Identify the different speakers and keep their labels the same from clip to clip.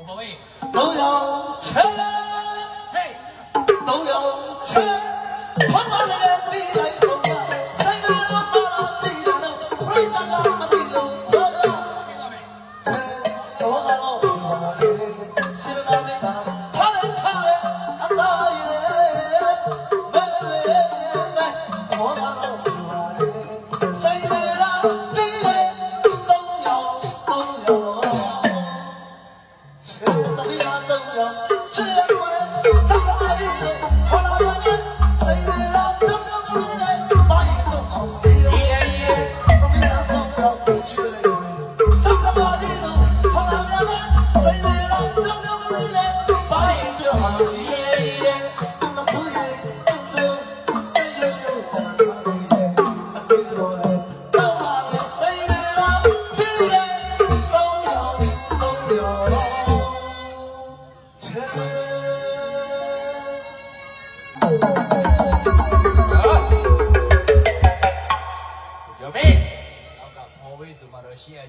Speaker 1: 我宝贝，
Speaker 2: 都要吃，
Speaker 1: 嘿，
Speaker 2: 都要吃。有
Speaker 1: 一次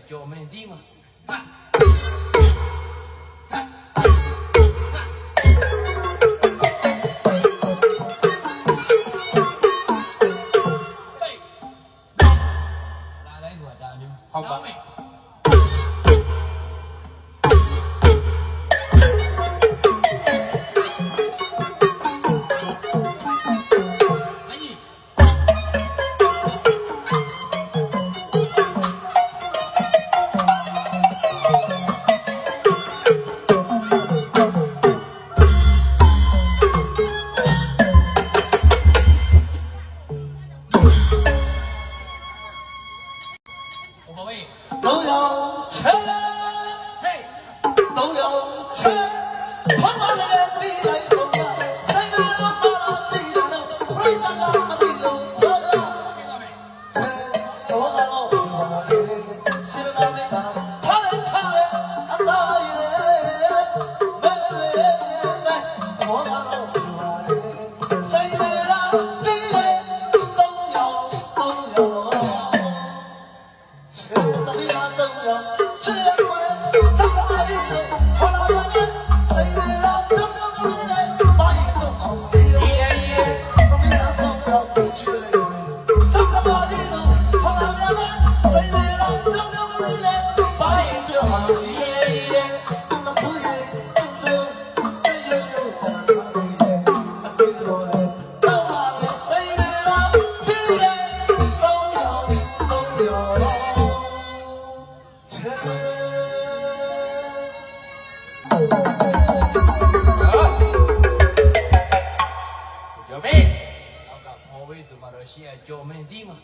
Speaker 1: yo 门弟吗？爸
Speaker 2: 都要
Speaker 1: 吃，
Speaker 2: 都要吃，胖胖的。Lord. 有美的
Speaker 1: 吗？